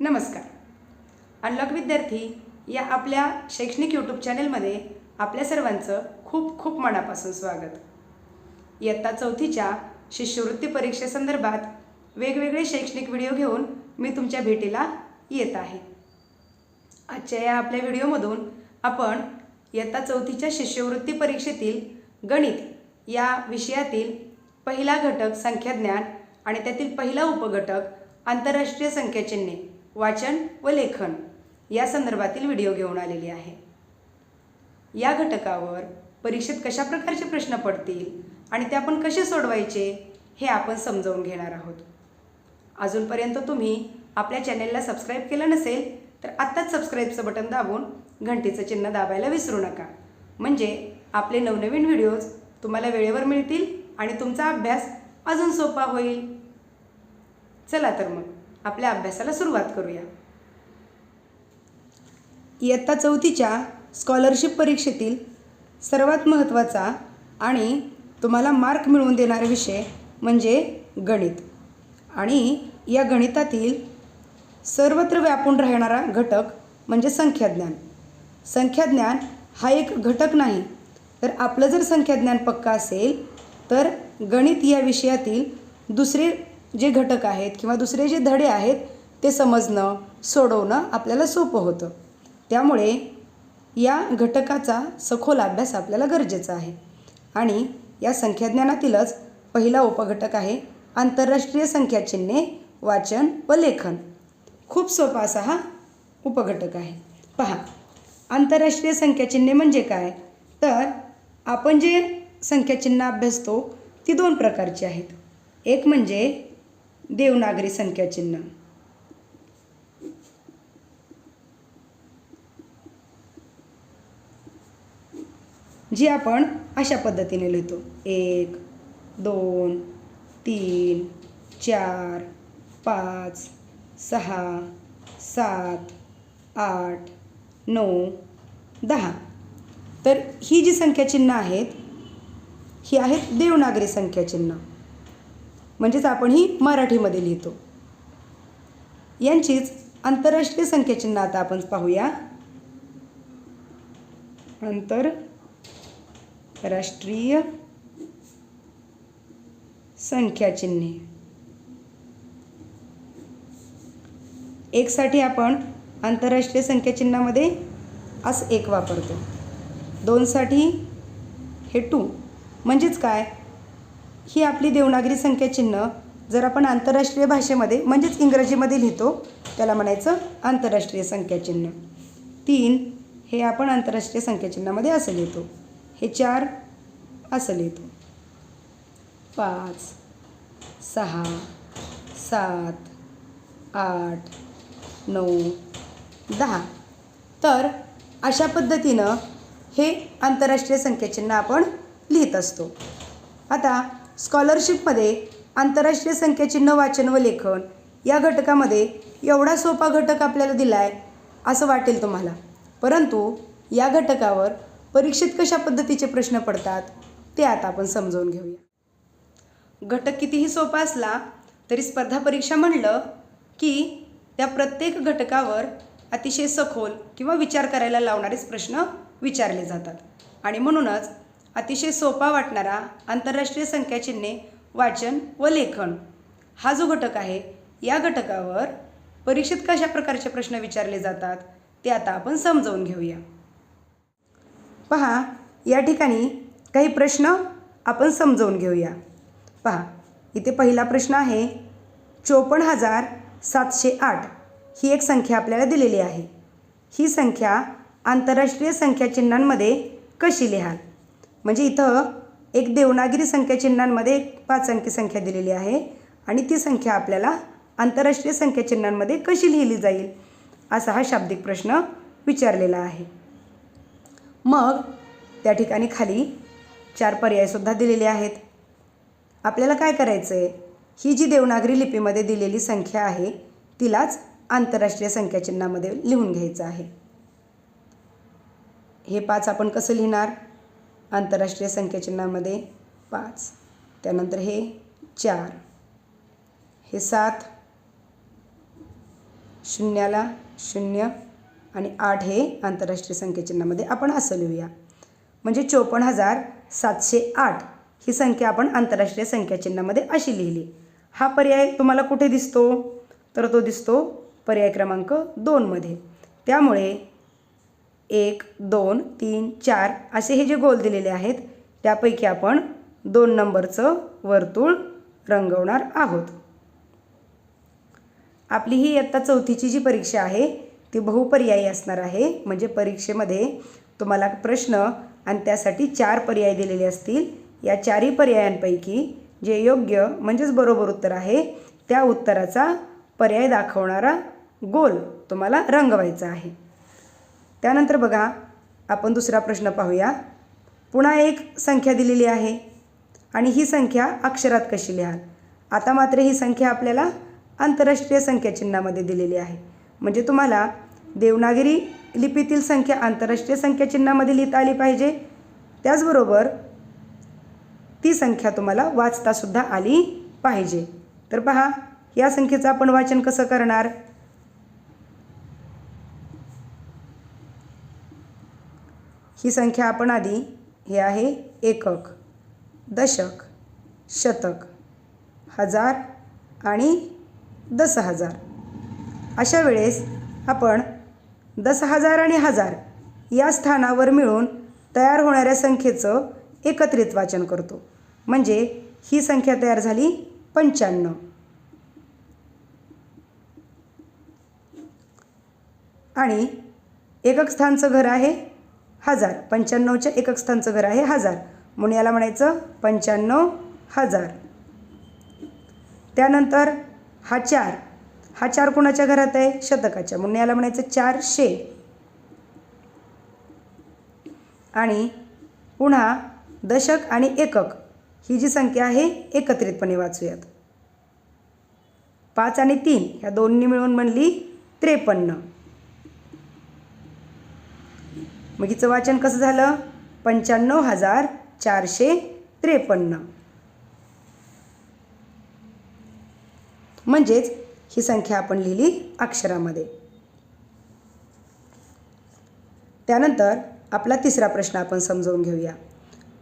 नमस्कार. अनलॉक विद्यार्थी या आपल्या शैक्षणिक यूट्यूब चॅनलमध्ये आपल्या सर्वांचं खूप खूप मनापासून स्वागत. इयत्ता चौथीच्या शिष्यवृत्ती परीक्षेसंदर्भात वेगवेगळे शैक्षणिक व्हिडिओ घेऊन मी तुमच्या भेटीला येत आहे. आजच्या या आपल्या व्हिडिओमधून आपण इयत्ता चौथीच्या शिष्यवृत्ती परीक्षेतील गणित या विषयातील पहिला घटक संख्याज्ञान आणि त्यातील पहिला उपघटक आंतरराष्ट्रीय संख्याचिन्हे वाचन व लेखन या संदर्भातील व्हिडिओ घेऊन आलेली आहे. या घटकावर परीक्षेत कशा प्रकारचे प्रश्न पडतील आणि ते आपण कसे सोडवायचे हे आपण समजावून घेणार आहोत. अजूनपर्यंत तुम्ही आपल्या चॅनेलला सबस्क्राईब केलं नसेल तर आत्ताच सबस्क्राईबचं बटन दाबून घंटीचं चिन्ह दाबायला विसरू नका. म्हणजे आपले नवनवीन व्हिडिओज तुम्हाला वेळेवर मिळतील आणि तुमचा अभ्यास अजून सोपा होईल. चला तर मग. आपल्या अभ्यासाला सुरुवात करूया. इयत्ता चौथीच्या स्कॉलरशिप परीक्षेतील सर्वात महत्त्वाचा आणि तुम्हाला मार्क मिळवून देणारा विषय म्हणजे गणित. आणि या गणितातील सर्वत्र व्यापून राहणारा घटक म्हणजे संख्याज्ञान. संख्याज्ञान हा एक घटक नाही तर आपलं जर संख्याज्ञान पक्का असेल तर गणित या विषयातील दुसरे जे घटक आहेत किंवा दुसरे जे धडे आहेत ते समजणं सोडवणं आपल्याला सोपं होतं. त्यामुळे या घटकाचा सखोल अभ्यास आपल्याला गरजेचा आहे. आणि या संख्याज्ञानातीलच पहिला उपघटक आहे आंतरराष्ट्रीय संख्याचिन्हे वाचन व लेखन. खूप सोपा असा हा उपघटक आहे. पहा आंतरराष्ट्रीय संख्याचिन्हे म्हणजे काय? तर आपण जे संख्याचिन्ह अभ्यासतो ती दोन प्रकारची आहेत. एक म्हणजे देवनागरी संख्याचिन्ह जी आपण अशा पद्धतीने लिहितो. एक दोन तीन चार पाच सहा सात आठ नऊ दहा. तर ही जी संख्याचिन्ह आहेत ही आहेत देवनागरी संख्याचिन्ह म्हणजेच आपण ही मराठीमध्ये लिहितो. यांचीच आंतरराष्ट्रीय संख्याचिन्ह आता आपण पाहूया. नंतर राष्ट्रीय संख्याचिन्हे. एकसाठी आपण आंतरराष्ट्रीय संख्याचिन्हामध्ये असं एक वापरतो. दोनसाठी हे टू म्हणजेच काय? ही आपली देवनागरी संख्याचिन्ह जर आपण आंतरराष्ट्रीय भाषेमध्ये म्हणजेच इंग्रजीमध्ये लिहितो त्याला म्हणायचं आंतरराष्ट्रीय संख्याचिन्ह. तीन हे आपण आंतरराष्ट्रीय संख्याचिन्हामध्ये असं लिहितो. हे चार असं लिहितो. पाच सहा सात आठ नऊ दहा. तर अशा पद्धतीनं हे आंतरराष्ट्रीय संख्याचिन्ह आपण लिहित असतो. आता स्कॉलरशिपमध्ये आंतरराष्ट्रीय संख्याचिन्ह वाचन व लेखन या घटकामध्ये एवढा सोपा घटक आपल्याला दिला आहे असं वाटेल तुम्हाला. परंतु या घटकावर परीक्षेत कशा पद्धतीचे प्रश्न पडतात ते आता आपण समजावून घेऊया. घटक कितीही सोपा असला तरी स्पर्धा परीक्षा म्हणलं की त्या प्रत्येक घटकावर अतिशय सखोल किंवा विचार करायला लावणारेच प्रश्न विचारले जातात. आणि म्हणूनच अतिशय सोपा वाटणारा आंतरराष्ट्रीय संख्याचिन्हे वाचन व लेखन. हा जो घटक आहे या घटकावर परीक्षेत कशा प्रकारचे प्रश्न विचारले जातात ते आता आपण समजावून घेऊया. पहा या ठिकाणी काही प्रश्न आपण समजावून घेऊया. पहा इथे पहिला प्रश्न आहे चोपन्न हजार सातशे आठ ही एक संख्या आपल्याला दिलेली आहे. ही संख्या आंतरराष्ट्रीय संख्याचिन्हांमध्ये कशी लिहाल? म्हणजे इथं एक देवनागिरी संख्याचिन्हांमध्ये एक पाच अंकी संख्या दिलेली आहे. आणि ती संख्या आपल्याला आंतरराष्ट्रीय संख्याचिन्हांमध्ये कशी लिहिली जाईल असा हा शाब्दिक प्रश्न विचारलेला आहे. मग त्या ठिकाणी खाली चार पर्यायसुद्धा दिलेले आहेत. आपल्याला काय करायचं आहे ही जी देवनागरी लिपीमध्ये दिलेली संख्या आहे तिलाच आंतरराष्ट्रीय संख्याचिन्हामध्ये लिहून घ्यायचं आहे. हे पाच आपण कसं लिहिणार? आंतरराष्ट्रीय संख्याचिन्हामध्ये पाच. त्यानंतर हे चार. हे सात. शून्याला शून्य आणि आठ हे आंतरराष्ट्रीय संख्याचिन्हामध्ये आपण असं लिहूया. म्हणजे चोपन्न हजार सातशे आठ ही संख्या आपण आंतरराष्ट्रीय संख्याचिन्हामध्ये अशी लिहिली. हा पर्याय तुम्हाला कुठे दिसतो? तर तो दिसतो पर्याय क्रमांक दोनमध्ये. त्यामुळे एक दोन तीन चार असे हे जे गोल दिलेले आहेत त्यापैकी आपण दोन नंबरचं वर्तुळ रंगवणार आहोत. आपली ही इयत्ता चौथीची जी परीक्षा आहे ती बहुपर्यायी असणार आहे. म्हणजे परीक्षेमध्ये तुम्हाला प्रश्न आणि त्यासाठी चार पर्याय दिलेले असतील. या चारही पर्यायांपैकी जे योग्य म्हणजेच बरोबर उत्तर आहे त्या उत्तराचा पर्याय दाखवणारा गोल तुम्हाला रंगवायचा आहे. त्यानंतर बघा आपण दुसरा प्रश्न पाहूया. पुन्हा एक संख्या दिलेली आहे आणि ही संख्या अक्षरात कशी लिहाल? आता मात्र ही संख्या आपल्याला आंतरराष्ट्रीय संख्याचिन्हामध्ये दिलेली आहे. म्हणजे तुम्हाला देवनागरी लिपीतील संख्या आंतरराष्ट्रीय संख्याचिन्हामध्ये लिहिता आली पाहिजे. त्याचबरोबर ती संख्या तुम्हाला वाचतासुद्धा आली पाहिजे. तर पहा या संख्येचं आपण वाचन कसं करणार? ही संख्या आपण आधी हे आहे एकक दशक शतक हजार आणि दस हजार अशा वेळेस आपण दस हजार आणि हजार या स्थानावर मिळून तयार होणाऱ्या संख्येचं एकत्रित वाचन करतो. म्हणजे ही संख्या तयार झाली पंच्याण्णव. आणि एकक स्थानचं घर आहे हजार. पंच्याण्णवच्या एकक स्थानचं घर आहे हजार. म्हणून याला म्हणायचं पंच्याण्णव हजार. त्यानंतर हा चार. हा चार कुणाच्या घरात आहे? शतकाच्या. म्हणून याला म्हणायचं चारशे. आणि पुन्हा दशक आणि एकक. ही जी संख्या आहे एकत्रितपणे वाचूयात. पाच आणि तीन. ह्या दोन्ही मिळून म्हणली त्रेपन्न. मग हिचं वाचन कसं झालं? पंच्याण्णव हजार चारशे त्रेपन्न. म्हणजेच ही संख्या आपण लिहिली अक्षरामध्ये. त्यानंतर आपला तिसरा प्रश्न आपण समजावून घेऊया.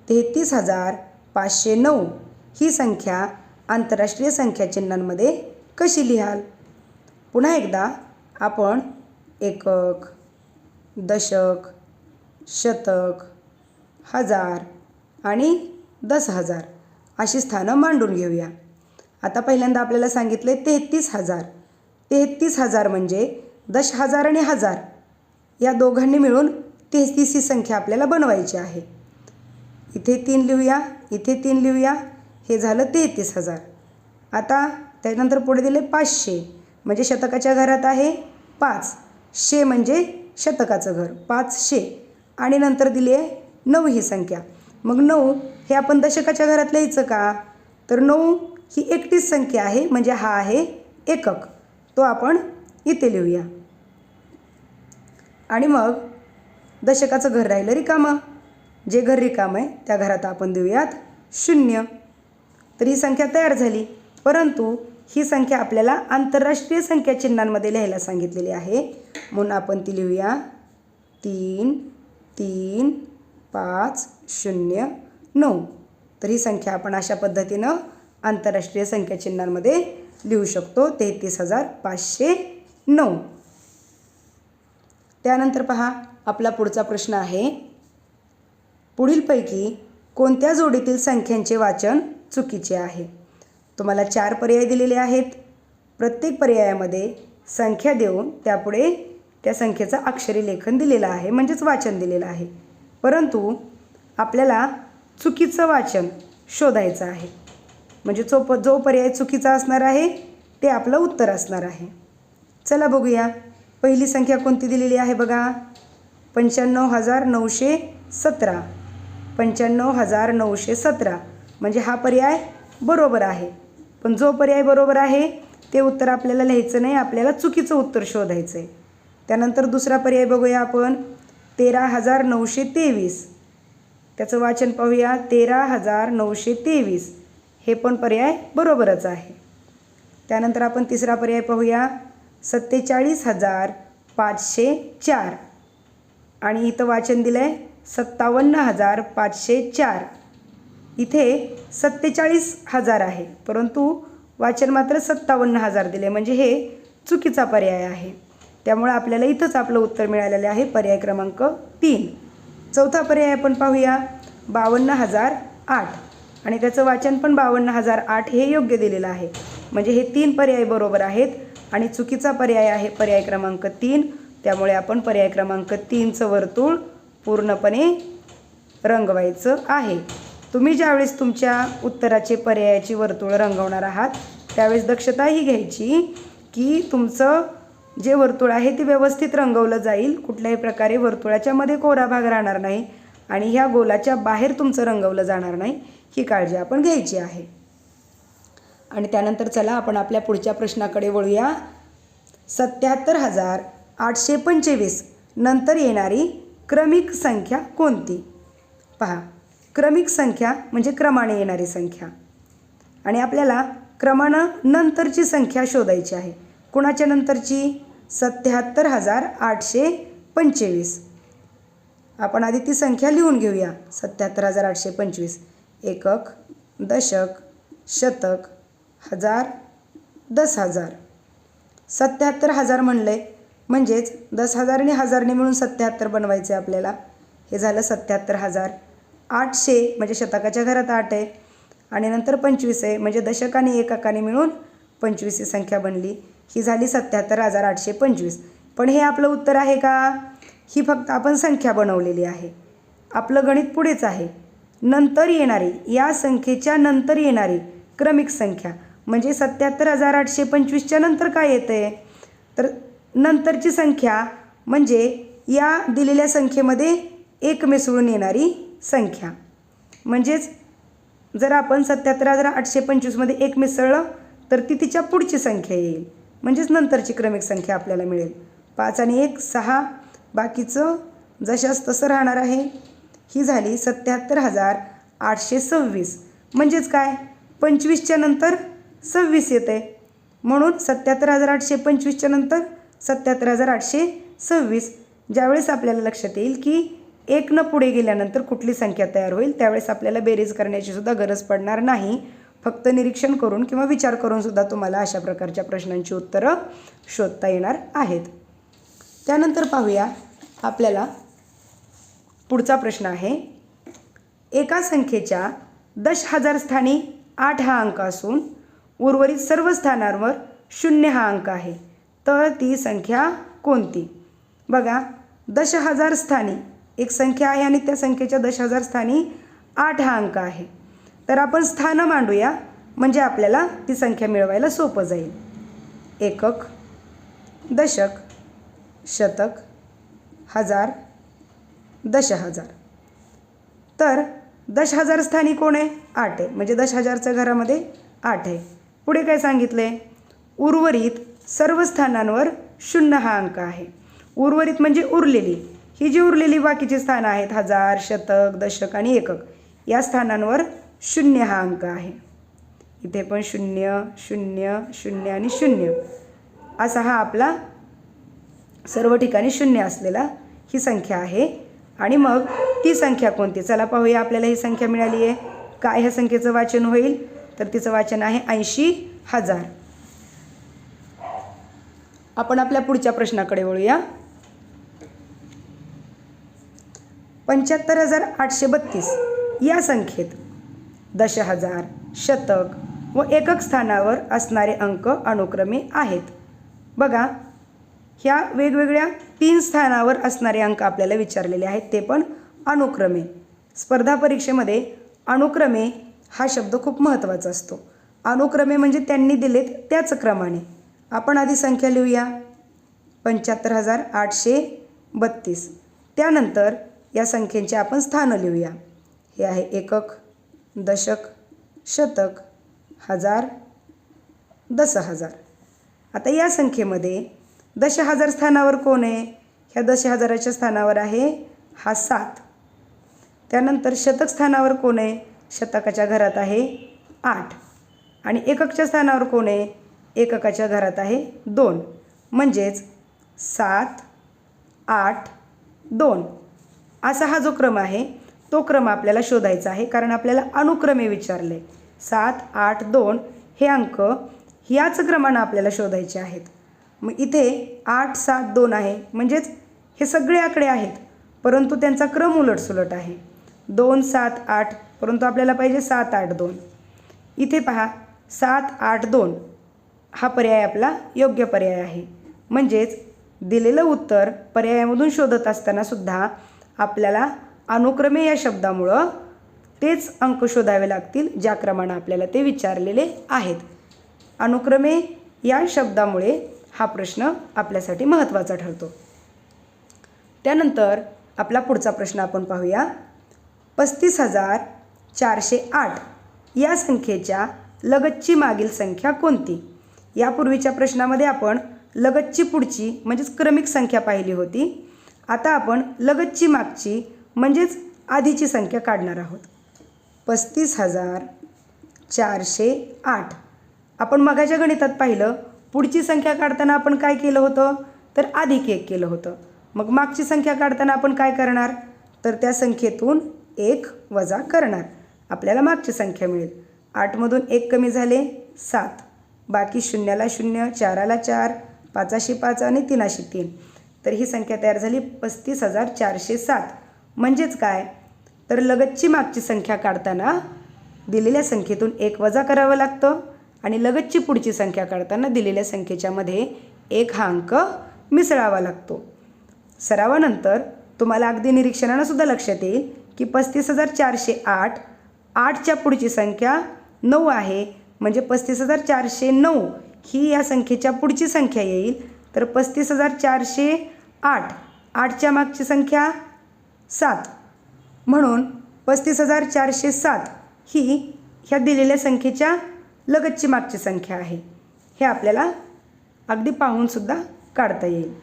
तेहतीस हजार पाचशे नऊ ही संख्या आंतरराष्ट्रीय संख्या चिन्हांमध्ये कशी लिहाल? पुन्हा एकदा आपण एकक दशक शतक हजार आणि दस हजार अशी स्थानं मांडून घेऊया. आता पहिल्यांदा आपल्याला सांगितले तेहतीस हजार. तेहतीस हजार म्हणजे दश हजार आणि हजार. या दोघांनी मिळून तेहतीस ही संख्या आपल्याला बनवायची आहे. इथे तीन लिहूया इथे तीन लिहूया. हे झालं तेहतीस हजार. आता त्यानंतर पुढे दिले पाचशे. म्हणजे शतकाच्या घरात आहे पाच. शे म्हणजे शतकाचं घर. पाचशे. आणि नंतर दिली आहे नऊ ही संख्या. मग नऊ हे आपण दशकाच्या घरात लिहायचं का? तर नऊ ही एकटीच संख्या आहे म्हणजे हा आहे एकक. तो आपण इथे लिहूया. आणि मग दशकाचं घर राहिलं रिकामं. जे घर रिकामं आहे त्या घरात आपण देऊयात शून्य. तर ही संख्या तयार झाली. परंतु ही संख्या आपल्याला आंतरराष्ट्रीय संख्या चिन्हांमध्ये लिहायला सांगितलेली आहे. म्हणून आपण ती लिहूया. तीन तीन पाच शून्य नऊ. तर ही संख्या आपण अशा पद्धतीनं आंतरराष्ट्रीय संख्या चिन्हांमध्ये लिहू शकतो. तेहतीस हजार पाचशे नऊ. त्यानंतर पहा आपला पुढचा प्रश्न आहे. पुढीलपैकी कोणत्या जोडीतील संख्यांचे वाचन चुकीचे आहे? तुम्हाला चार पर्याय दिलेले आहेत. प्रत्येक पर्यायामध्ये संख्या देऊन त्यापुढे त्या संख्येचं अक्षरी लेखन दिलेलं आहे म्हणजेच वाचन दिलेलं आहे. परंतु आपल्याला चुकीचं वाचन शोधायचं आहे. म्हणजे जो प जो पर्याय चुकीचा असणार आहे ते आपलं उत्तर असणार आहे. चला बघूया. पहिली संख्या कोणती दिलेली आहे बघा. पंच्याण्णव हजार नऊशे सतरा. पंच्याण्णव हजार नऊशे सतरा. म्हणजे हा पर्याय बरोबर आहे. पण जो पर्याय बरोबर आहे ते उत्तर आपल्याला लिहायचं नाही आपल्याला चुकीचं उत्तर शोधायचं आहे त्यानंतर दुसरा पर्याय बघूया आपण. तेरा हजार नऊशे तेवीस. त्याचं वाचन पाहूया. तेरा हजार नऊशे तेवीस. हे पण पर्याय बरोबरच आहे. त्यानंतर आपण तिसरा पर्याय पाहूया. सत्तेचाळीस हजार पाचशे चार. आणि इथं वाचन दिलं आहे सत्तावन्न हजार पाचशे चार. इथे सत्तेचाळीस हजार आहे. परंतु वाचन मात्र सत्तावन्न हजार दिले म्हणजे हे चुकीचा पर्याय आहे. त्यामुळं आपल्याला इथंच आपलं उत्तर मिळालेलं आहे. पर्याय क्रमांक तीन. चौथा पर्याय आपण पाहूया. बावन्न हजार आठ. आणि त्याचं वाचन पण बावन्न हजार आठ हे योग्य दिलेलं आहे. म्हणजे हे तीन पर्याय बरोबर आहेत. आणि चुकीचा पर्याय आहे पर्याय क्रमांक तीन. त्यामुळे आपण पर्याय क्रमांक तीनचं वर्तुळ पूर्णपणे रंगवायचं आहे. तुम्ही ज्यावेळेस तुमच्या उत्तराचे पर्यायाची वर्तुळ रंगवणार आहात त्यावेळेस दक्षता ही घ्यायची की तुमचं जे वर्तुळ आहे ते व्यवस्थित रंगवलं जाईल. कुठल्याही प्रकारे वर्तुळाच्या मध्ये कोरा भाग राहणार नाही आणि ह्या गोलाच्या बाहेर तुमचं रंगवलं जाणार नाही ही काळजी आपण घ्यायची आहे. आणि त्यानंतर चला आपण आपल्या पुढच्या प्रश्नाकडे वळूया. सत्याहत्तर हजार आठशे पंचवीस नंतर येणारी क्रमिक संख्या कोणती? पहा क्रमिक संख्या म्हणजे क्रमाने येणारी संख्या. आणि आपल्याला क्रमानं नंतरची संख्या शोधायची आहे. कुणाच्या नंतरची? सत्याहत्तर हजार आठशे पंचवीस. आपण आधी ती संख्या लिहून घेऊया. सत्याहत्तर हजार आठशे पंचवीस. एकक दशक शतक हजार दस हजार सत्याहत्तर हजार म्हणले. म्हणजेच दस हजार आणि हजारने मिळून सत्याहत्तर बनवायचे आपल्याला. हे झालं सत्याहत्तर हजार आठशे म्हणजे शतकाच्या घरात आठ आहे. आणि नंतर पंचवीस आहे म्हणजे दशकाने एकाकाने एककाने मिळून पंचवीस ही संख्या बनली. ही झाली सत्याहत्तर हजार आठशे पंचवीस. पण हे आपलं उत्तर आहे का? ही फक्त आपण संख्या बनवलेली आहे. आपलं गणित पुढेच आहे. नंतर येणारी या संख्येच्या नंतर येणारी क्रमिक संख्या म्हणजे सत्याहत्तर हजार आठशे पंचवीसच्या नंतर काय येतं आहे तर नंतरची संख्या म्हणजे या दिलेल्या संख्येमध्ये एक मिसळून येणारी संख्या. म्हणजेच जर आपण सत्याहत्तर हजार आठशे पंचवीसमध्ये एक मिसळलं तर ती तिच्या पुढची संख्या येईल. म्हणजेच नंतरची क्रमिक संख्या आपल्याला मिळेल. पाच आणि एक सहा. बाकीचं जशास तसं राहणार आहे. ही झाली सत्याहत्तर हजार आठशे सव्वीस. म्हणजेच काय? पंचवीसच्या नंतर सव्वीस येते म्हणून सत्याहत्तर हजार आठशे पंचवीसच्या नंतर सत्याहत्तर हजार आठशे सव्वीस. ज्यावेळेस आपल्याला लक्षात येईल की एकनं पुढे गेल्यानंतर कुठली संख्या तयार होईल त्यावेळेस आपल्याला बेरीज करण्याची सुद्धा गरज पडणार नाही. फक्त निरीक्षण करून किंवा विचार करूनसुद्धा तुम्हाला अशा प्रकारच्या प्रश्नांची उत्तरं शोधता येणार आहेत. त्यानंतर पाहूया आपल्याला पुढचा प्रश्न आहे. एका संख्येच्या दश हजार स्थानी आठ हा अंक असून उर्वरित सर्व स्थानांवर शून्य हा अंक आहे. तर ती संख्या कोणती? बघा दश हजार स्थानी एक संख्या आहे आणि त्या संख्येच्या दश हजार स्थानी आठ हा अंक आहे. तर आपण स्थानं मांडूया. म्हणजे आपल्याला ती संख्या मिळवायला सोपं जाईल. एकक दशक शतक हजार दश हजार तर दश हजार स्थानी कोण आहे? आठ आहे. म्हणजे दश हजारच्या घरामध्ये आठ आहे. पुढे काय सांगितले उर्वरित सर्व स्थानांवर शून्य हा अंक आहे. उर्वरित म्हणजे उरलेली. ही जी उरलेली बाकीची स्थानं आहेत हजार शतक दशक आणि एकक या स्थानांवर शून्य हा अंक आहे. इथे पण शून्य शून्य शून्य आणि शून्य. असा हा आपला सर्व ठिकाणी शून्य असलेला ही संख्या आहे. आणि मग ती संख्या कोणती? चला पाहूया आपल्याला ही संख्या मिळाली आहे. काय ह्या संख्येचं वाचन होईल? तर तिचं वाचन आहे ऐंशी हजार. आपण आपल्या पुढच्या प्रश्नाकडे वळूया. पंच्याहत्तर हजार आठशे बत्तीस. या संख्येत दशहजार शतक व एकक स्थानावर असणारे अंक अनुक्रमे आहेत. बघा ह्या वेगवेगळ्या तीन स्थानावर असणारे अंक आपल्याला विचारलेले आहेत ते पण अनुक्रमे. स्पर्धा परीक्षेमध्ये अनुक्रमे हा शब्द खूप महत्त्वाचा असतो. अनुक्रमे म्हणजे त्यांनी दिलेत त्याच क्रमाने. आपण आधी संख्या लिहूया. पंच्याहत्तर हजार आठशे बत्तीस. त्यानंतर या संख्येचे आपण स्थानं लिहूया. हे आहे एकक. दशक शतक हजार दस हजार आता या संख्येमध्ये दश हजार स्थानावर कोण आहे? ह्या दश हजाराच्या स्थानावर आहे हा सात. त्यानंतर शतक स्थानावर कोण आहे? शतकाच्या घरात आहे आठ. आणि एककच्या स्थानावर कोण आहे? एककाच्या घरात आहे दोन. म्हणजेच सात आठ दोन. असा हा जो क्रम आहे तो क्रम आपल्याला शोधायचा आहे कारण आपल्याला अनुक्रमे विचारले. सात आठ दोन हे अंक ह्याच क्रमानं आपल्याला शोधायचे आहेत. मग इथे आठ सात दोन आहे म्हणजेच हे सगळे आकडे आहेत परंतु त्यांचा क्रम उलटसुलट आहे. दोन सात आठ परंतु आपल्याला पाहिजे सात आठ दोन. इथे पहा सात आठ दोन हा पर्याय आपला योग्य पर्याय आहे. म्हणजेच दिलेलं उत्तर पर्यायामधून शोधत असताना सुद्धा आपल्याला अनुक्रमे या शब्दामुळं तेच अंक शोधावे लागतील ज्या क्रमानं आपल्याला ते विचारलेले आहेत. अनुक्रमे या शब्दामुळे हा प्रश्न आपल्यासाठी महत्त्वाचा ठरतो. त्यानंतर आपला पुढचा प्रश्न आपण पाहूया. पस्तीस हजार चारशे आठ या संख्येच्या लगतची मागील संख्या कोणती? यापूर्वीच्या प्रश्नामध्ये आपण लगतची पुढची म्हणजेच क्रमिक संख्या पाहिली होती. आता आपण लगतची मागची म्हणजेच आधीची संख्या काढणार आहोत. पस्तीस हजार चारशे आठ. आपण मगाच्या गणितात पाहिलं पुढची संख्या काढताना आपण काय केलं होतं? तर अधिक एक केलं होतं. मग मागची संख्या काढताना आपण काय करणार? तर त्या संख्येतून एक वजा करणार. आपल्याला मागची संख्या मिळेल. आठमधून एक कमी झाले सात. बाकी शून्याला शून्य चाराला चार पाचाशी पाच आणि तीनाशी तीन. तर ही संख्या तयार झाली पस्तीस हजार चारशे सात. म्हणजेच काय? तर लगतची मागची संख्या काढताना दिलेल्या संख्येतून एक वजा करावं लागतं आणि लगतची पुढची संख्या काढताना दिलेल्या संख्येच्यामध्ये एक हा अंक मिसळावा लागतो. सरावानंतर तुम्हाला अगदी निरीक्षणानं सुद्धा लक्षात येईल की पस्तीस हजार चारशे आठ आठच्या पुढची संख्या नऊ आहे. म्हणजे पस्तीस हजार चारशे नऊ ही या संख्येच्या पुढची संख्या येईल. तर पस्तीस हजार चारशे आठ आठच्या मागची संख्या सात. म्हणून पस्तीस हजार चारशे सात ही ह्या दिलेल्या संख्येच्या लगतची मागची संख्या आहे. हे आपल्याला अगदी पाहूनसुद्धा काढता येईल.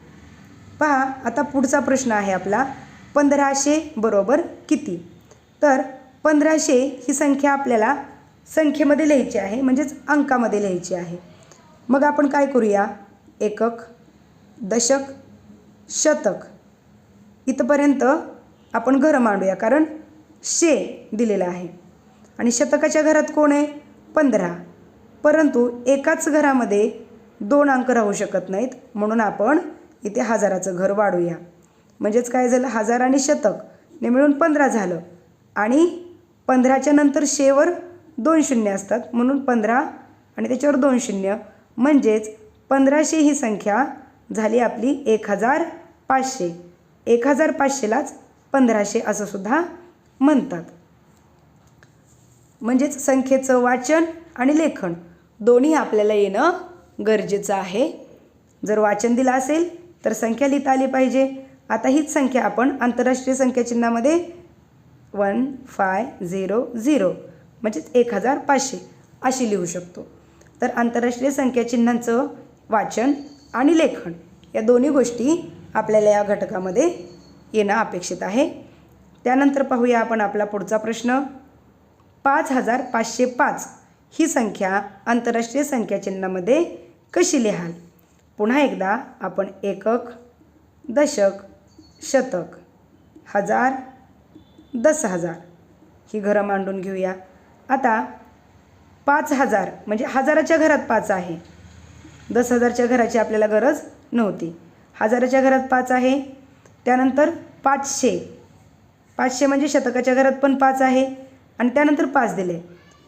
पहा आता पुढचा प्रश्न आहे आपला. पंधराशे बरोबर किती? तर पंधराशे ही संख्या आपल्याला संख्येमध्ये लिहायची आहे म्हणजेच अंकामध्ये लिहायची आहे. मग आपण काय करूया? एकक दशक शतक. इथंपर्यंत आपण घरं मांडूया कारण शे दिलेलं आहे. आणि शतकाच्या घरात कोण आहे? पंधरा. परंतु एकाच घरामध्ये दोन अंक राहू शकत नाहीत म्हणून आपण इथे हजाराचं घर वाढूया. म्हणजेच काय झालं? हजार आणि शतक ने मिळून पंधरा झालं. आणि पंधराच्या नंतर शेवर दोन शून्य असतात म्हणून पंधरा आणि त्याच्यावर दोन शून्य. म्हणजेच पंधराशे ही संख्या झाली आपली एक हजार पाचशे. एक हजार पाचशेलाच पंधराशे असं सुद्धा म्हणतात. म्हणजेच संख्येचं वाचन आणि लेखन दोन्ही आपल्याला येणं गरजेचं आहे. जर वाचन दिलं असेल तर संख्या लिहिता आली पाहिजे. आता हीच संख्या आपण आंतरराष्ट्रीय संख्या चिन्हामध्ये वन फाय झिरो झिरो म्हणजेच एक हजार पाचशे अशी लिहू शकतो. तर आंतरराष्ट्रीय संख्याचिन्हांचं वाचन आणि लेखन या दोन्ही गोष्टी आपल्याला या घटकामध्ये येणं अपेक्षित आहे. त्यानंतर पाहूया आपण आपला पुढचा प्रश्न. पाच हजार पाचशे पाच ही संख्या आंतरराष्ट्रीय संख्या चिन्हामध्ये कशी लिहाल? पुन्हा एकदा आपण एकक दशक शतक हजार दस हजार ही घरं मांडून घेऊया. आता पाच हजार म्हणजे हजाराच्या घरात पाच आहे. दस हजारच्या घराची आपल्याला गरज नव्हती. हजाराच्या घरात पाच आहे. त्यानंतर पाचशे. पाचशे म्हणजे शतकाच्या घरात पण पाच आहे. आणि त्यानंतर पाच दिले.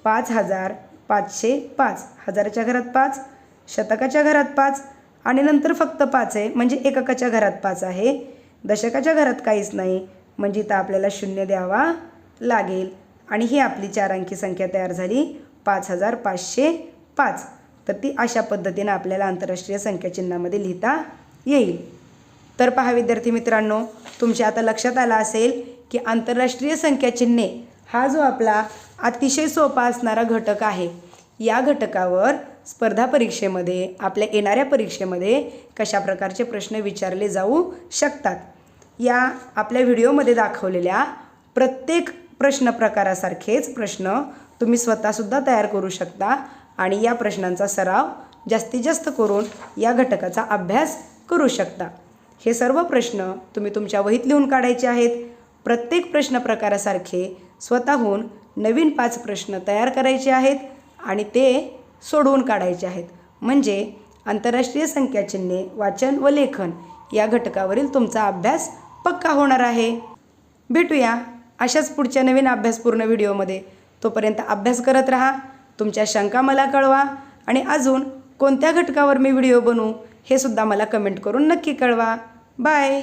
पाच हजार पाचशे पाच. हजाराच्या घरात पाच शतकाच्या घरात पाच आणि नंतर फक्त पाच आहे. म्हणजे एककाच्या घरात पाच आहे. दशकाच्या घरात काहीच नाही. म्हणजे इथं आपल्याला शून्य द्यावा लागेल. आणि ही आपली चार अंकी संख्या तयार झाली. पाच हजार पाचशे पाच. तर ती अशा पद्धतीनं आपल्याला आंतरराष्ट्रीय संख्या चिन्हामध्ये लिहिता येईल. तर पहा विद्यार्थी मित्रांनो तुमच्या आता लक्षात आलं असेल की आंतरराष्ट्रीय संख्या चिन्हे हा जो आपला अतिशय सोपा असणारा घटक आहे. या घटकावर स्पर्धा परीक्षेमध्ये आपल्या येणाऱ्या परीक्षेमध्ये कशा प्रकारचे प्रश्न विचारले जाऊ शकतात. या आपल्या व्हिडिओमध्ये दाखवलेल्या प्रत्येक प्रश्न प्रकारासारखेच प्रश्न तुम्ही स्वतःसुद्धा तयार करू शकता आणि या प्रश्नांचा सराव जास्तीत जास्त करून या घटकाचा अभ्यास करू शकता. हे सर्व प्रश्न तुम्ही तुमच्या वहीत लिहून काढायचे आहेत. प्रत्येक प्रश्न प्रकारासारखे स्वतःहून नवीन पाच प्रश्न तयार करायचे आहेत आणि ते सोडवून काढायचे आहेत. म्हणजे आंतरराष्ट्रीय संख्याचिन्हे वाचन व लेखन या घटकावरील तुमचा अभ्यास पक्का होणार आहे. भेटूया अशाच पुढच्या नवीन अभ्यासपूर्ण व्हिडिओमध्ये. तोपर्यंत अभ्यास करत राहा तुमच्या शंका मला कळवा आणि अजून कोणत्या घटकावर मी व्हिडिओ बनवू हे सुद्धा मला कमेंट करून नक्की कळवा. बाय